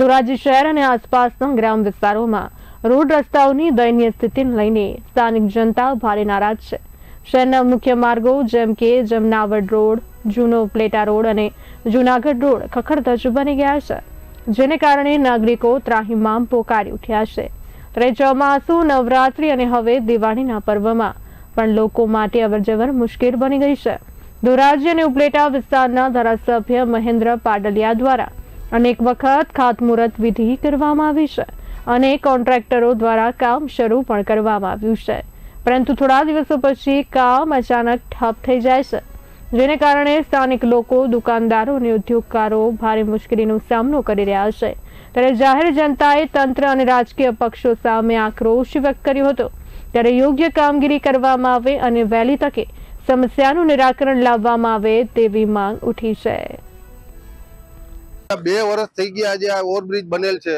ધોરાજી શહેર અને આસપાસના ગ્રામ વિસ્તારોમાં રોડ રસ્તાઓની દયનીય સ્થિતિને લઈને સ્થાનિક જનતા ભારે નારાજ છે. શહેરના મુખ્ય માર્ગો જેમ કે જમનાવડ રોડ, જૂનો પ્લેટા રોડ અને જૂનાગઢ રોડ ખખડધજ બની ગયા છે, જેને કારણે નાગરિકો ત્રાહિમામ પોકારી ઉઠ્યા છે. ત્યારે ચોમાસુ નવરાત્રી અને હવે દિવાળીના પર્વમાં પણ લોકો માટે અવરજવર મુશ્કેલ બની ગઈ છે. ધોરાજી અને ઉપલેટા વિસ્તારના ધારાસભ્ય મહેન્દ્ર પાડલિયા દ્વારા અનેક વખત ખાતમુહૂર્ત વિધિ કરવામાં આવી છે. અને કોન્ટ્રાક્ટરો દ્વારા કામ શરૂ પણ કરવામાં આવ્યું છે. પરંતુ થોડા દિવસો પછી કામ અચાનક ઠપ થઈ જાય છે. જેને કારણે સ્થાનિક લોકો, દુકાનદારો અને ઉદ્યોગકારો ભારે મુશ્કેલીનો સામનો કરી રહ્યા છે. ત્યારે જાહેર જનતાએ તંત્ર અને રાજકીય પક્ષો સામે આક્રોશ વ્યક્ત કર્યો હતો. ત્યારે યોગ્ય કામગીરી કરવામાં આવે અને વહેલી તકે સમસ્યાનું નિરાકરણ લાવવામાં આવે તેવી માંગ ઉઠી છે. બે વર્ષ થઈ ગયા આજે આ ઓવરબ્રિજ બનેલ છે.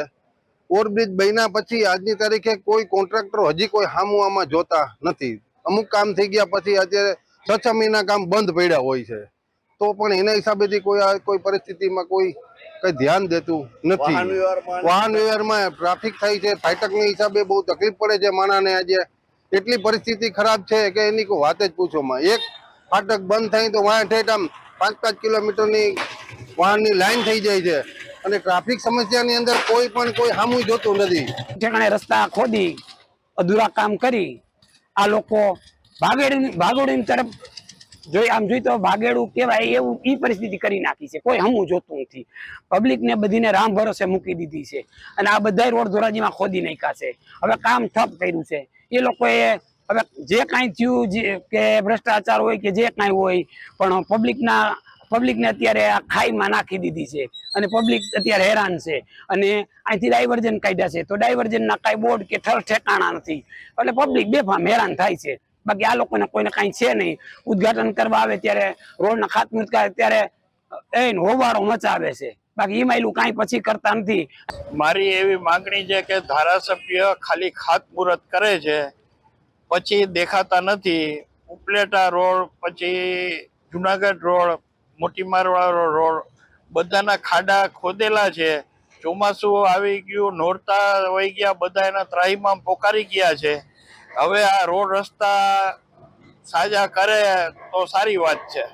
ઓવરબ્રિજ બન્યા પછી આજની તારીખે કોઈ કોન્ટ્રાક્ટર હજી કોઈ હામું આમાં જોતા નથી. અમુક કામ થઈ ગયા પછી અત્યારે છ છ મહિના કામ બંધ પડ્યા હોય છે. તો પણ એના હિસાબેથી કોઈ આ કોઈ પરિસ્થિતિમાં કોઈ કઈ ધ્યાન દેતું નથી. વાહન વ્યવહારમાં ટ્રાફિક થાય છે ફાટકની હિસાબે બહુ તકલીફ પડે છે માણાને આજે. એટલી પરિસ્થિતિ ખરાબ છે કે એની કોઈ વાત જ પૂછોમાં. એક ફાટક બંધ થાય તો વાહન આમ પાંચ પાંચ કિલોમીટરની વાહનની લાઈન થઈ જાય છે. અને ટ્રાફિક સમસ્યાની અંદર કોઈ પણ કોઈ હામું જોતું નથી. ઠેકાણે રસ્તા ખોદી, અધૂરા કામ કરી, આ લોકો ભાગેડ ભાગોડી તરફ જોઈ, આમ જોઈ તો ભાગેડું કહેવાય એવું એ પરિસ્થિતિ કરી નાખી છે. કોઈ હમું જોતું નથી. પબ્લિકને બધીને રામ ભરોસે મૂકી દીધી છે. અને આ બધા રોડ ધોરાજીમાં ખોદી નાખ્યા છે. હવે કામ ઠપ કર્યું છે. એ લોકોએ હવે જે કાંઈ થયું, જે કે ભ્રષ્ટાચાર હોય કે જે કાંઈ હોય, પણ પબ્લિકના પબ્લિકને અત્યારે આ ખાઈમાં નાખી દીધી છે અને પબ્લિક અત્યારે હેરાન છે. અને અહીંથી ડાયવર્જન કાઢ્યા છે. તો ડાયવર્જનના કાંઈ બોર્ડ કે ઠર ઠેકાણા નથી. એટલે પબ્લિક બેફામ હેરાન થાય છે. બાકી આ લોકોને કોઈને કાંઈ છે નહીં. ઉદ્ઘાટન કરવા આવે ત્યારે રોડના ખાતમુહૂર્ત કરે ત્યારે એને હોબાળો મચાવે છે. બાકી એમાં એલું કાંઈ પછી કરતા નથી. મારી એવી માંગણી છે કે ધારાસભ્ય ખાલી ખાતમુહૂર્ત કરે છે, પછી દેખાતા નથી. ઉપલેટા રોડ, પછી જુનાગઢ રોડ મોટી મારવાળો રોડ. બધાના ખાડા ખોદેલા છે. ચોમાસું આવી ગયું, નોરતા વહી ગયા, બધા એના ત્રાહીમાં પોકારી ગયા છે. હવે આ રોડ રસ્તા સાજા કરે તો સારી વાત છે.